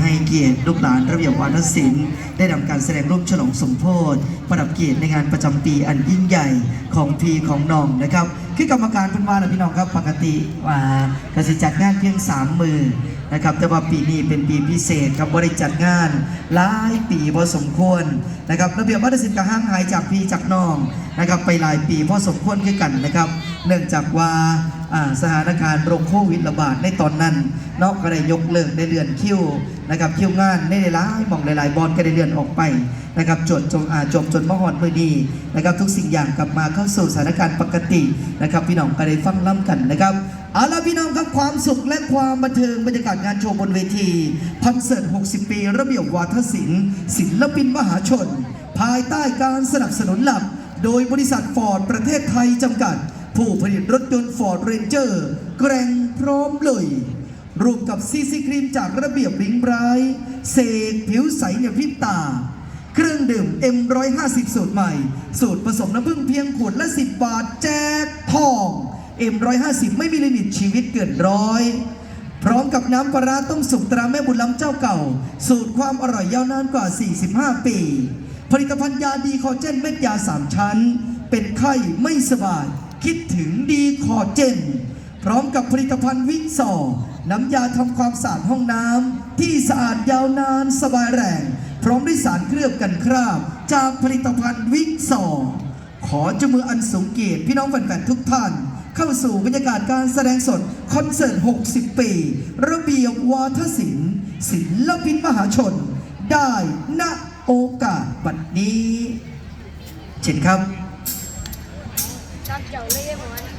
ให้เกียรติลูกหลานระเบียบวาทศิลป์ได้นำการแสดงรูปฉลองสมโพธิประดับเกียรติในงานประจำปีอันยิ่งใหญ่ของพีของน้องนะครับคือกรรมการเพิ่นว่าและพี่น้องครับปกติว่ากสิจัดงานเพียงสามมือนะครับแต่ว่าปีนี้เป็นปีพิเศษครับบริจัดงานหลายปีพอสมควรนะครับระเบียบวัฒนศิลป์ก็ห่างหายจากพี่จากน้องนะครับไปหลายปีพอสมควรคือกันนะครับ เนื่องจากว่า สถานการณ์โรคโควิดระบาดในตอนนั้นนอกก็ได้ยกเลิกได้เลื่อนคิวนะครับคิวงานได้หลายมองหลายๆบอลก็ได้เลื่อนออกไปนะครับจนจงอาจบจนมหอดมือดีนะครับทุกสิ่งอย่างกลับมาเข้าสู่สถานการณ์ปกตินะครับพี่น้องก็ได้ฟังล่ำกันนะครับเอาละพี่น้องครับความสุขและความบันเทิงบรรยากาศงานโชว์บนเวทีคอนเสิร์ต 60 ปี ระเบียบวาทศิลป์ศิลปินมหาชน ภายใต้การสนับสนุนหลัก โดยบริษัทฟอร์ดประเทศไทยจำกัด ผู้ผลิตรถยนต์ฟอร์ดเรนเจอร์แกร่งพร้อมเลยรวมกับซีซีครีมจากระเบียบลิงไบรท์เสกผิวใสเนี่ยพริบตา เครื่องดื่ม M150 สูตรใหม่ สูตรผสมน้ำผึ้งเพียงขวดละ 10 บาทแจกทอง M150 ไม่มีลิมิตชีวิตเกินร้อย พร้อมกับน้ำปลาร้าต้มสุกตราแม่บุญล้ำเจ้าเก่า สูตรความอร่อยยาวนานกว่า 45 ปี ผลิตภัณฑ์ยาดีคอเจนเม็ดยา 3 ชั้น เป็นไข้ไม่สบาย คิดถึงดีคอเจน พร้อมกับผลิตภัณฑ์วิกซอร์น้ำยาทำความสะอาดห้องน้ำที่สะอาดยาวนานสบายแรง พร้อมด้วยสารเคลือบกันคราบ จากผลิตภัณฑ์วิกซอร์ขอจมืออันสูงเกียรติพี่น้องแฟนๆทุกท่าน เข้าสู่บรรยากาศการแสดงสด คอนเสิร์ต 60 ปี ระเบียบวาทศิลป์ศิลปินมหาชน ได้ณโอกาสบัดนี้ เช่นครับ จับเจ้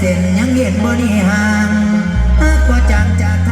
เส้นยังเห็นบ่นี่ห่างหากว่าจางจาก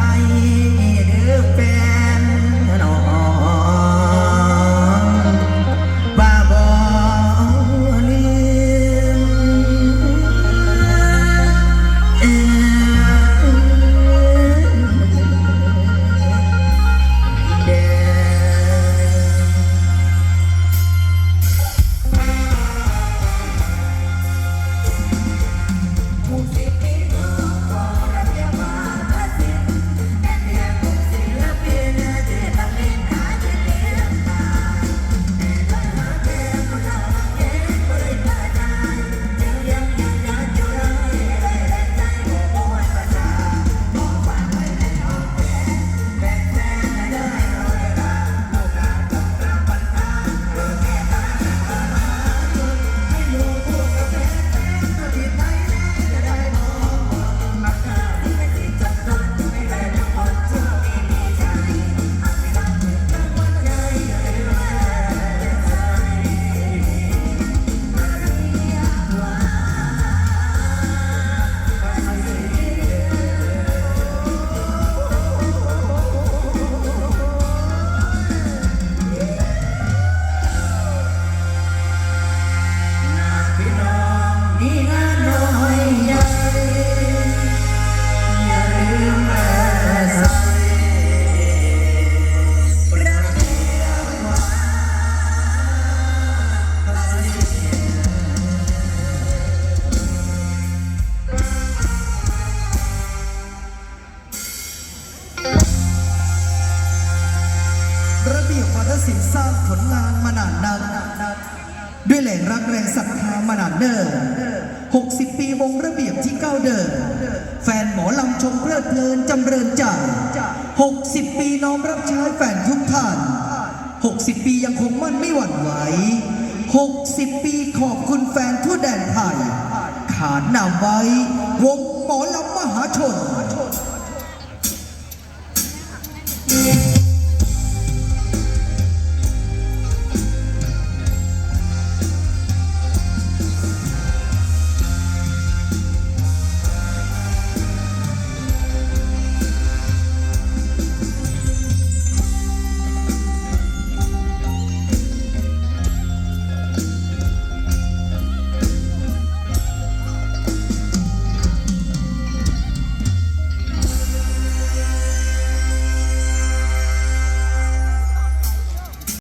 รักแรงศรัทธามานาดเดิม60 ปีวงระเบียบที่ก้าวเดิน แฟนหมอลำชมเพลิดเพลินจำเริญใจ 60 ปีน้อมรับใช้แฟนยุคท่าน 60 ปียังคงมั่นไม่หวั่นไหว 60 ปีขอบคุณแฟนทั่วแดนไทย ขานนามไว้ วงหมอลำมหาชน Yeah.